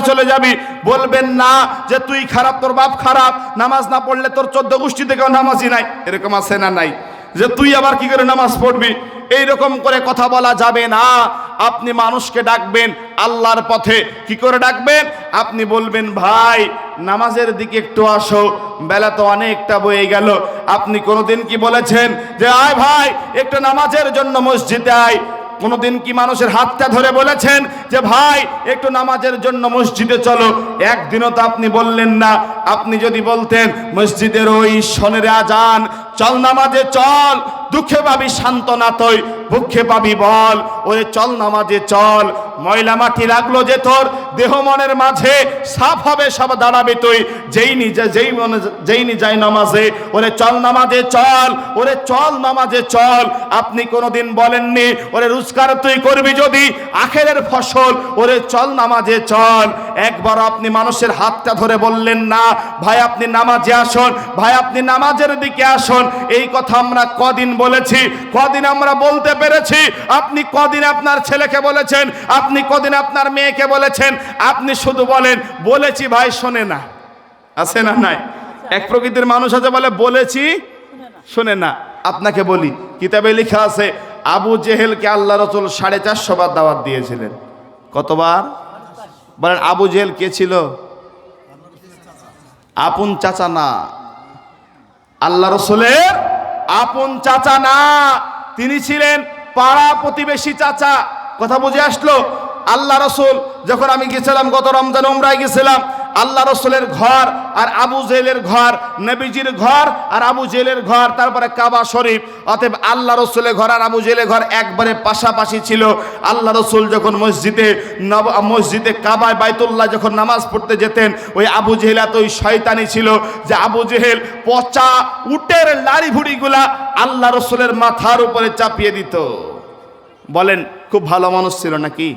চলে যাবি, বলবেন না যে তুই খারাপ, তোর বাপ খারাপ, নামাজ না পড়লে তোর চোদ্দ গোষ্ঠী থেকেও নামাজই নাই। এরকম আছে না নাই? যে তুই আবার কি করে নামাজ পড়বি? এইরকম করে কথা বলা যাবে না। আপনি মানুষকে ডাকবেন আল্লাহর পথে। কি করে ডাকবেন? আপনি বলবেন, ভাই, নামাজের দিকে একটু আসো। বেলা তো অনেকটা বয়ে গেল। আপনি কোনোদিন কি বলেছেন যে, আয় ভাই, একটু নামাজের জন্য মসজিদে আয়। কোনোদিন কি মানুষের হাতটা ধরে বলেছেন যে, ভাই, একটু নামাজের জন্য মসজিদে চলো। একদিনও তো আপনি বললেন না। আপনি যদি বলতেন, মসজিদের ওই সনের আজান চল নামাজে চল, দুঃখে পাবি সান্ত্বনা তৈ দুঃখে পাবি বল। ওরে চল নামাজে চল, ময়লা মাটি লাগল যে তোর, দেহ মনের মাঝে, সাফ হবে সব দাঁড়াবে তুই। যেই নিজে যেই মনে যেই নি যাই নামাজে, ওরে চল নামাজে চল, ওরে চল নামাজে চল। আপনি কোনোদিন বলেননি, ওরে রোজগার তুই করবি যদি, আখেরের ফসল, ওরে চল নামাজে চল। একবার আপনি মানুষের হাতটা ধরে বললেন না, ভাই, আপনি নামাজে আসুন, ভাই, আপনি নামাজের দিকে আসুন। এই কথা আমরা কদিন বলেছি, কদিন আমরা বলতে পেরেছি, আপনি কদিন আপনার ছেলেকে বলেছেন, আপনি কদিন আপনার মেয়েকে বলেছেন, আপনি শুধু বলেন, বলেছি ভাই, শোনে না। আছে না নাই? এক প্রকৃতির মানুষ আছে বলে বলেছি, শোনে না। আপনাকে বলি, কিতাবে লেখা আছে, আবু জেহেলকে আল্লাহ রসুল সাড়ে চারশো বার দাওয়াত দিয়েছিলেন। কতবার? বলেন, আবু জেহেল কে ছিল? আপন চাচা না। আল্লাহ রসুলের আপন চাচা না। তিনি ছিলেন পাড়া প্রতিবেশী চাচা। কথা বুঝে আসলো? আল্লাহ রসুল, যখন আমি গেছিলাম গত রমজান উমরায় গেছিলাম আল্লাহ রসুলের ঘর আর আবু জেলের ঘর, নবীজির ঘর আর আবু জেলের ঘর, তারপরে কাবা শরীফ। অতএব আল্লাহ রসুলের ঘর আর আবু জেলের ঘর একবারে পাশাপাশি ছিল। আল্লাহ রসুল যখন মসজিদে, নব মসজিদে কাবায় বাইতুল্লাহ যখন নামাজ পড়তে যেতেন, ওই আবু জেহেল এত ওই শয়তানি ছিল যে আবু জেহেল পচা উটের লাড়ি ভুড়িগুলা আল্লাহ রসুলের মাথার উপরে চাপিয়ে দিত। বলেন, খুব ভালো মানুষ ছিল নাকি?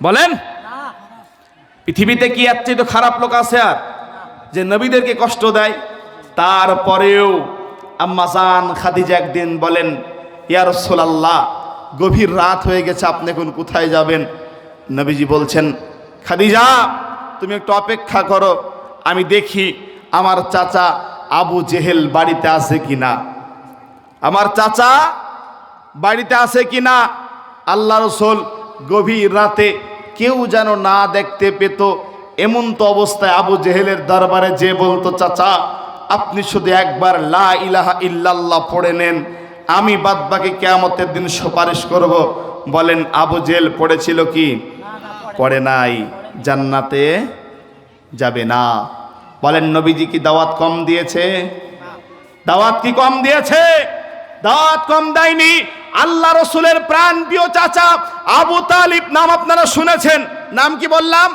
বলেন। পৃথিবীতে কি এর চেয়ে খারাপ লোক আছে আর? যে নবীদেরকে কষ্ট দেয়, তারপরেও আম্মাজান খাদিজা একদিন বলেন, ইয়া রাসূলুল্লাহ, গভীর রাত হয়ে গেছে, আপনি এখন কোথায় যাবেন? নবীজি বলছেন, খাদিজা, তুমি একটু অপেক্ষা করো, আমি দেখি আমার চাচা আবু জেহেল বাড়িতে আছে কি না আমার চাচা বাড়িতে আছে কি না আল্লাহ রসুল, গভীর রাতে কেউ যেন না দেখতে পেত। এমন তো অবস্থায় আবু জেহেলের দরবারে যে বলতো, চাচা, আপনি শুধু একবার লা ইলাহা ইল্লাল্লাহ পড়ে নেন, আমি বাদবাকি কেয়ামতের দিন সুপারিশ করব। বলেন, আবু জেহেল পড়েছিল কি? পড়ে নাই, জান্নাতে যাবে না। বলেন, নবীজি কি দাওয়াত কম দিয়েছে? দাওয়াত কি কম দিয়েছে? দাওয়াত কম দেয়নি। আল্লাহ রসুলের প্রাণ প্রিয় চাচা আবু তালিব, নাম আপনারা শুনেছেন। নাম কি বললাম?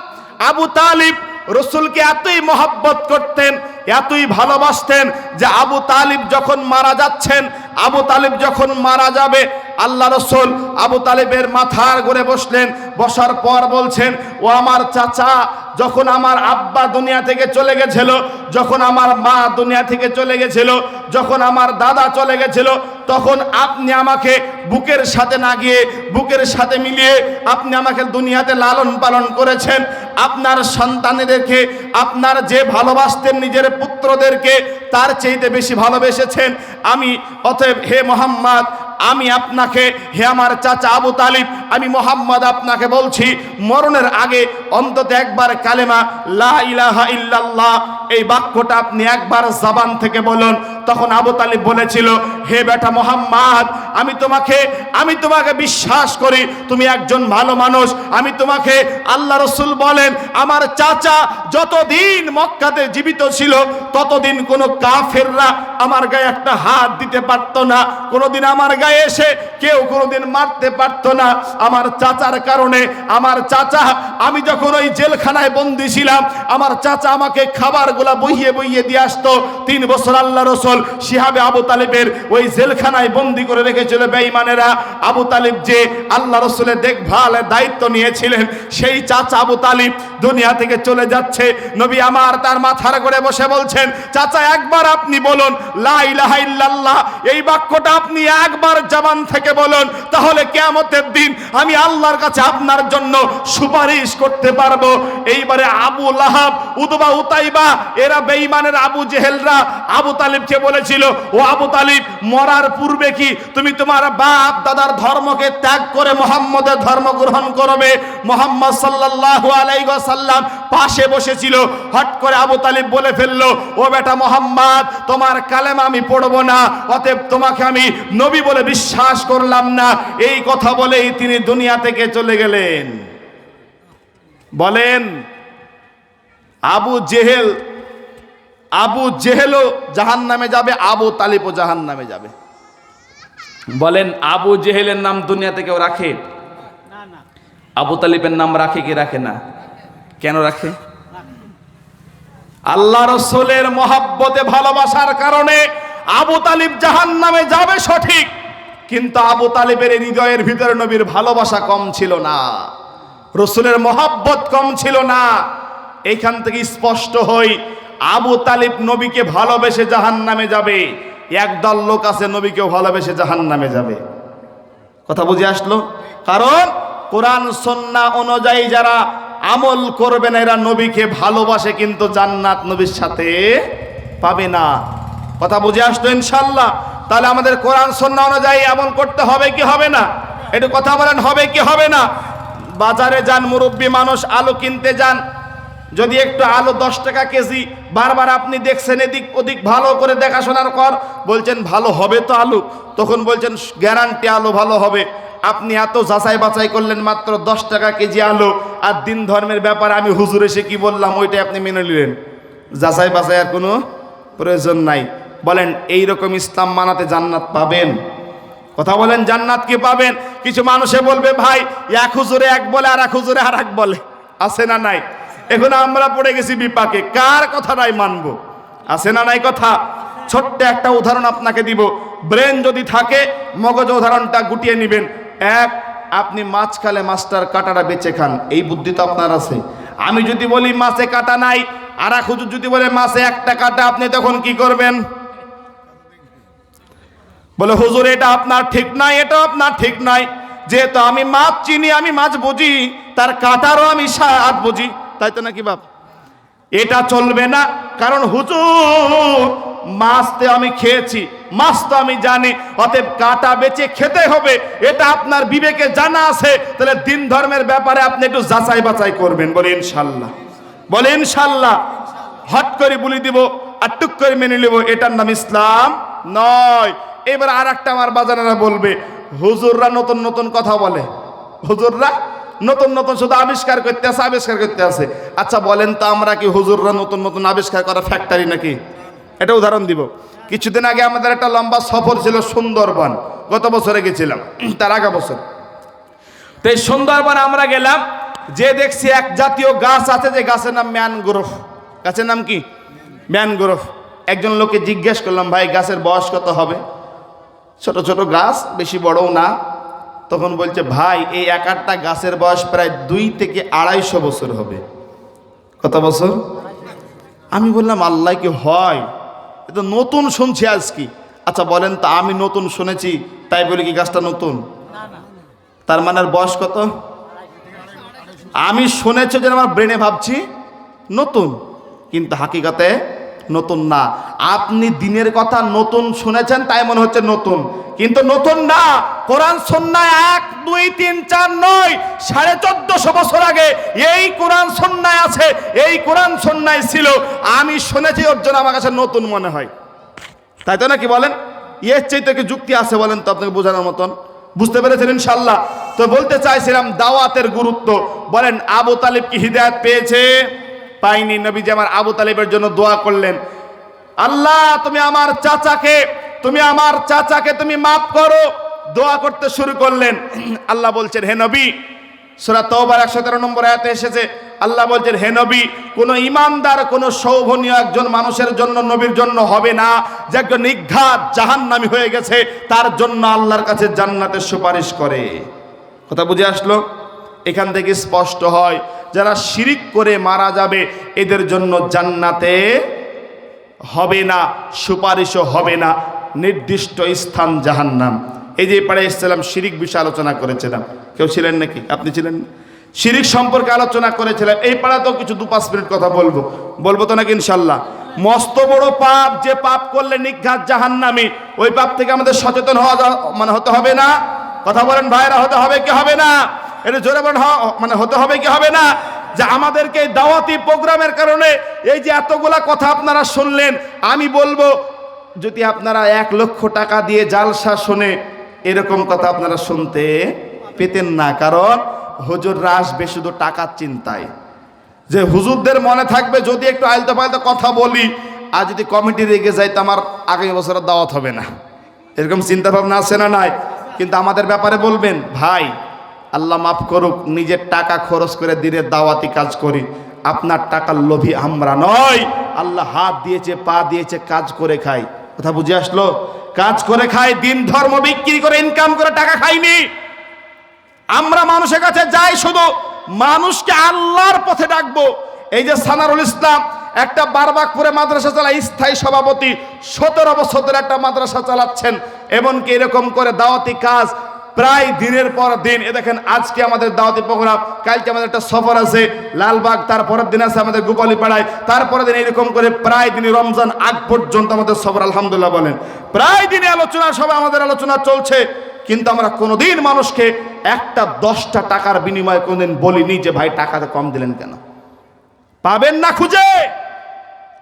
আবু তালিব রসুলকে এতই মহাব্বত করতেন, এতই ভালোবাসতেন যে আবু তালিব যখন মারা যাচ্ছেন, আবু তালিব যখন মারা যাবে আল্লাহ রসুল আবু তালেবের মাথার ঘুরে বসলেন, বসার পর বলছেন, ও আমার চাচা, যখন আমার আব্বা দুনিয়া থেকে চলে গেছিল, যখন আমার মা দুনিয়া থেকে চলে গেছিল, যখন আমার দাদা চলে গেছিল, তখন আপনি আমাকে বুকের সাথে না গিয়ে, বুকের সাথে মিলিয়ে আপনি আমাকে দুনিয়াতে লালন পালন করেছেন। আপনার সন্তানেদেরকে, আপনার যে ভালোবাসতেন নিজের পুত্রদেরকে, তার চাইতে বেশি ভালোবেসেছেন। আমি, অতএব হে মোহাম্মদ আমি আপনাকে, হে আমার চাচা আবু তালিব, আমি মোহাম্মদ আপনাকে বলছি, মরণের আগে অন্তত একবার কালেমা, লা ইলাহা ইল্লাল্লাহ, এই বাক্যটা আপনি একবার জবান থেকে বলুন। তখন আবু তালিব বলেছিল, হে বেটা মোহাম্মদ, আমি তোমাকে আমি তোমাকে বিশ্বাস করি, তুমি একজন ভালো মানুষ। আমি তোমাকে আল্লাহ রসুল বলেন, আমার চাচা যতদিন মক্কাতে জীবিত ছিল, ততদিন কোনো কাফেররা আমার গায়ে একটা হাত দিতে পারতো না। কোনোদিন আমার গায়ে এসে কেউ কোনোদিন মারতে পারতো না। আমার চাচার কারণে, আমার চাচা, আমি যখন ওই জেলখানায় বন্দি ছিলাম, আমার চাচা আমাকে খাবারগুলা বইয়ে বইয়ে দিয়ে আসতো। তিন বছর আল্লাহ রসুল রসুল শিহাবে আবু তালিবের ওই জেলখানায় বন্দি করে রেখেছিল বেঈমানেরা। আবু তালিব যে আল্লাহ রসুলের দেখভালের দায়িত্ব নিয়েছিলেন, সেই চাচা আবু তালিব দুনিয়া থেকে চলে যাচ্ছে। নবী আমার তার মাথার করে বসে বলছেন, চাচা, একবার আপনি বলুন, লা ইলাহা ইল্লাল্লাহ, এই বাক্যটা আপনি একবার জবান থেকে বলুন, তাহলে কিয়ামতের দিন আমি আল্লাহর কাছে আপনার জন্য সুপারিশ করতে পারব। এইবারে আবু লাহাব, উদবা উতাইবা, এরা বেঈমানের আবু জেহেলরা, আবু তালিবকে বলেছিল, ও আবু তালিব, মরার পূর্বে কি তুমি তোমার বাপ দাদার ধর্মকে ত্যাগ করে মোহাম্মদের ধর্ম গ্রহণ করবে? মোহাম্মদ সাল্লাল্লাহু আলাইহি ওয়াসাল্লাম পাশে বসেছিল। হট করে আবু তালিব বলে ফেলল, ও বেটা মোহাম্মদ, তোমার কালেমা আমি পড়ব না, অতএব তোমাকে আমি নবী বলে বিশ্বাস করলাম না। এই কথা বলেই তিনি দুনিয়া থেকে চলে গেলেন। বলেন, আবু জেহেল আবু জেহেলও জাহান নামে যাবে, আবু তালিবও জাহান নামে যাবে। বলেন, আবু জেহেলের নাম দুনিয়াতে কেউ রাখে? আবু তালিবের নাম রাখে কি রাখে না? কেন রাখে? আল্লাহ রসুলের মহাব্বতে, ভালোবাসার কারণে আবু তালিব জাহান নামে যাবে সঠিক, কিন্তু আবু তালিবের হৃদয়ের ভিতরে নবীর ভালোবাসা কম ছিল না। রসুলের মহাব্বত কম ছিল না। এইখান থেকে স্পষ্ট হই আবু তালিব নবীকে ভালোবেসে জাহান নামে যাবে। একদল লোক আছে নবীকেও ভালোবেসে জাহান নামে যাবে। কথা বুঝে আসলো? কারণ কোরআন, সন্না অনুযায়ী যারা আমল করবে না, এরা নবীকে ভালোবাসে, কিন্তু জান্নাত নবীর সাথে পাবে না। কথা বুঝে আসলো ইনশাল্লাহ তাহলে আমাদের কোরআন, সন্না অনুযায়ী আমল করতে হবে কি হবে না? একটু কথা বলেন, হবে কি হবে না? বাজারে যান, মুরব্বী মানুষ আলু কিনতে যান যদি একটু আলু দশ টাকা কেজি, বারবার আপনি দেখছেন এদিক ওদিক ভালো করে দেখাশোনার কর। বলছেন, ভালো হবে তো আলু। তখন বলছেন, গ্যারান্টি আলু ভালো হবে। আপনি এত যাচাই বাছাই করলেন মাত্র দশ টাকা কেজি আলু, আর দিন ধর্মের ব্যাপারে আমি হুজুর এসে কি বললাম, ওইটাই আপনি মেনে নিলেন। যাচাই বাছাই আর কোনো প্রয়োজন নাই। বলেন এই রকম ইসলাম মানাতে জান্নাত পাবেন? কথা বলেন, জান্নাত কি পাবেন? কিছু মানুষে বলবে, ভাই, এক হুজুরে এক বলে আর এক হুজুরে আর এক বলে। আছে না নাই? এখন আমরা পড়ে গেছি বিপাকে। কার কথাটাই মানবো? আছে না নাই কথা? ছোট্ট একটা উদাহরণ আপনাকে দিব। ব্রেন যদি থাকে, মগজ উদাহরণটা গুটিয়ে নেবেন। এক, আপনি মাছ খালে মাছটার কাটাটা বেঁচে খান। এই বুদ্ধি তো আপনার আছে। আমি যদি বলি, মাছে কাটা নাই। আর এক হুজুর যদি বলে, মাছে একটা কাটা, আপনি তখন কি করবেন? বলে, হুজুর, এটা আপনার ঠিক নাই এটা আপনার ঠিক নাই। যেহেতু আমি মাছ চিনি, আমি মাছ বুঝি, তার কাটারও আমি স্বাদ বুঝি। তাই তো নাকি বাপ? এটা চলবে না, কারণ হুজুর, মাছ তো আমি খেয়েছি, মাছ তো আমি জানি, অতএব কাটা বেচে খেতে হবে, এটা আপনার বিবেকে জানা আছে, তাহলে দিন ধর্মের ব্যাপারে আপনি একটু যাচাই বাছাই করবেন, বলে ইনশাল্লাহ বলে ইনশাল্লাহ হট করে বলি দিব, আর টুক করে মেনে নেব, এটার নাম ইসলাম নয়। এবার আর একটা আমার বাজানেরা বলবে, হুজুররা নতুন নতুন কথা বলে। হুজুররা নতুন নতুন শুধু আবিষ্কার করতে আছে আবিষ্কার করতে আছে আচ্ছা বলেন তো আমরা কি হুজুররা নতুন নতুন আবিষ্কার করা ফ্যাক্টরি নাকি? এটা উদাহরণ দিব। কিছুদিন আগে আমাদের একটা লম্বা সফর ছিল সুন্দরবন। গত বছরে গেছিলাম। তার আগা বছর। তো এই সুন্দরবন আমরা গেলাম, যে দেখছি এক জাতীয় গাছ আছে, যে গাছের নাম ম্যানগ্রোভ। গাছের নাম কি? ম্যানগ্রোভ। একজন লোককে জিজ্ঞেস করলাম, ভাই, গাছের বয়স কত হবে? ছোট ছোট গাছ, বেশি বড়ও না। তখন বলছে ভাই এই এক একটা গাছের বয়স প্রায় দুই থেকে আড়াইশো বছর হবে। কত বছর? আমি বললাম আল্লাহ কি হয়? এ তো নতুন শুনছি আজ কি আচ্ছা বলেন তো আমি নতুন শুনেছি তাই বলি কি গাছটা নতুন? তার মানে আর বয়স কত? আমি শুনেছি যে আমার ব্রেনে ভাবছি নতুন। কিন্তু হাকিকাতে নতুন না। আপনি দিনের কথা নতুন শুনেছেন, তাই মনে হচ্ছে নতুন। কিন্তু নতুন না, কোরআন সন্ন্যায় এক, দুই, তিন, চার, নয়, সাড়ে চোদ্দশো বছর আগে এই কোরআন সন্ন্যায় আছে, এই কোরআন সন্ন্যায় ছিল। আমি শুনেছি, ওর জন্য আমার কাছে নতুন মনে হয়। তাই তো নাকি বলেন? এর চাইতে কি যুক্তি আছে বলেন তো আপনাকে বোঝানোর মতন। বুঝতে পেরেছেন ইনশাল্লাহ তো বলতে চাইছিলাম, দাওয়াতের গুরুত্ব। বলেন, আবু তালিব কি হৃদায়ত পেয়েছে? পাইনি। নবীজি আমার আবু তালিবের জন্য দোয়া করলেন। আল্লাহ, তুমি আমার চাচাকে, তুমি আমার চাচাকে তুমি মাফ করো। দোয়া করতে শুরু করলেন। আল্লাহ বলছেন, হে নবী, সুরা তওবার একশো তেরো নম্বর আয়াতে এসেছে। আল্লাহ বলছেন, হে নবী, কোন ইমানদার, কোন শোভনীয় একজন মানুষের জন্য, নবীর জন্য হবে না। যে একজন নিঘাত, জাহান্নামী হয়ে গেছে, তার জন্য আল্লাহর কাছে জান্নাতের সুপারিশ করে। কথা বুঝে আসলো? এখান থেকে স্পষ্ট হয়, যারা শিরিক করে মারা যাবে, এদের জন্য জান্নাতে হবে না, সুপারিশও হবে না, নির্দিষ্ট স্থান জাহান্নাম। এই যে পাড়ে এসেছিলাম, শিরিক বিষয়ে আলোচনা করেছিলাম। কেউ ছিলেন নাকি? আপনি ছিলেন? শিরিক সম্পর্কে আলোচনা করেছিলাম। এই পাড়াতেও কিছু দু পাঁচ মিনিট কথা বলব। বলব তো নাকি ইনশাল্লাহ মস্ত বড় পাপ, যে পাপ করলে নিঘাত জাহান্নামি, ওই পাপ থেকে আমাদের সচেতন হওয়া মানে হতে হবে না। কথা বলেন ভাইরা, হতে হবে কি হবে না? এটা জোরে বলেন হ- মানে হতে হবে কি হবে না? যে আমাদেরকে দাওয়াতি প্রোগ্রামের কারণে এই যে এতগুলা কথা আপনারা শুনলেন, আমি বলব, যদি আপনারা এক লক্ষ টাকা দিয়ে জালসা শুনে, এরকম কথা আপনারা শুনতে পেতেন না। কারণ হুজুররা আসবে শুধু টাকার চিন্তায়। যে হুজুরদের মনে থাকবে, যদি একটু আলতো পাল্টা কথা বলি, আর যদি কমিটি রেগে যায়, তো আমার আগামী বছরের দাওয়াত হবে না। এরকম চিন্তা ভাবনা আছে না নাই? কিন্তু আমাদের ব্যাপারে বলবেন, ভাই আল্লাহ মাফ করুক, নিজের টাকা খরচ করে দিনের দাওয়াতি কাজ করি। আপনার টাকার লোভী আমরা নয় আল্লাহ হাত দিয়েছে, পা দিয়েছে, কাজ করে খাই। কথা বুঝে আসলো? কাজ করে খাই, দিন ধর্ম বিক্রি করে ইনকাম করে টাকা খাইনি। আমরা মানুষের কাছে যাই শুধু, মানুষকে আল্লাহর পথে ডাকবো। এই যে সানারুল ইসলাম, একটা বারবাকপুরে মাদ্রাসা চালায়, স্থায়ী সভাপতি, সতেরো বছর ধরে একটা মাদ্রাসা চালাচ্ছেন। এমনকি এরকম করে দাওয়াতি কাজ প্রায় দিনের পর দিন। এ দেখেন, আজকে আমাদের দাওয়াতি প্রোগ্রাম, কালকে আমাদের একটা সফর আছে, লালবাগ তারপরের দিন আছে আমাদের গোপালী পাড়ায় তারপরের দিন এরকম করে প্রায় দিনই রমজান আগ পর্যন্ত আমাদের সফর, আলহামদুলিল্লাহ বলেন। প্রায় দিনে আলোচনা সবাই আমাদের আলোচনা চলছে। কিন্তু আমরা কোনোদিন মানুষকে একটা দশটা টাকার বিনিময়ে কোনোদিন বলিনি যে, ভাই টাকাতে কম দিলেন কেন? পাবেন না খুঁজে।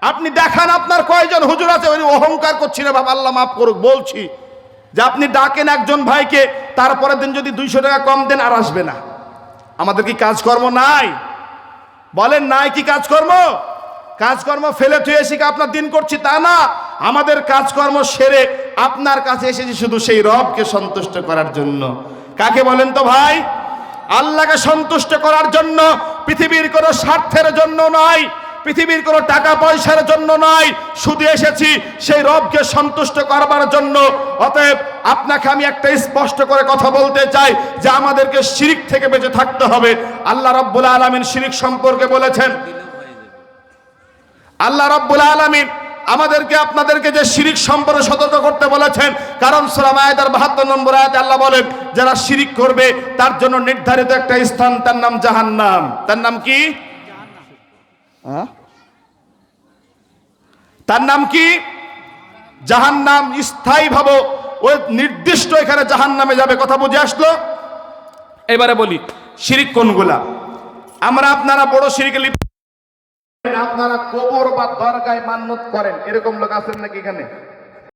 আপনি দেখান আপনার কয়জন হুজুর আছে উনি অহংকার করছি না বাবা আল্লাহ মাফ করুক, বলছি। যে আপনি ডাকেন একজন ভাইকে তারপরের দিন যদি দুইশো টাকা কম দেন আর আসবে না। আমাদের কি কাজকর্ম নাই? বলেন নাই কি কাজকর্ম? কাজকর্ম ফেলে থুয়ে এসে আপনার দিন করছি তা না? আমাদের কাজকর্ম সেরে আপনার কাছে এসেছি শুধু সেই রবকে সন্তুষ্ট করার জন্য। কাকে বলেন তো ভাই? আল্লাহকে সন্তুষ্ট করার জন্য, পৃথিবীর কোনো স্বার্থের জন্য নয়। পৃথিবীর কোনো টাকা পয়সার জন্য নয়, শুধু এসেছি সেই রবকে সন্তুষ্ট করবার জন্য। অতএব আপনাকে আমি একটা স্পষ্ট করে কথা বলতে চাই যে আমাদেরকে শিরিক থেকে বেঁচে থাকতে হবে। আল্লাহ রব্বুল আলমিন শিরিক সম্পর্কে বলেছেন। আল্লাহ রব্বুল আলমিন আমাদেরকে, আপনাদেরকে যে শিরিক সম্পর্কে সতর্ক করতে বলেছেন, কারণ সুরাম আয়াতের বাহাত্তর নম্বর আয়াতে আল্লাহ বলেন, যারা শিরিক করবে তার জন্য নির্ধারিত একটা স্থান, তার নাম জাহান্নাম। তার নাম কি? তার নাম কি? জাহান্নাম স্থায়ী ভাব। ওই নির্দিষ্ট এখানে জাহান নামে যাবে, কথা বুঝে আসলো? এবারে বলি, শিরিক কোনগুলা? আমরা আপনারা বড় সিরিকে লিপ আপনারা কবর বা দরগায় মান্যত করেন। এরকম লোক আছেন নাকি এখানে?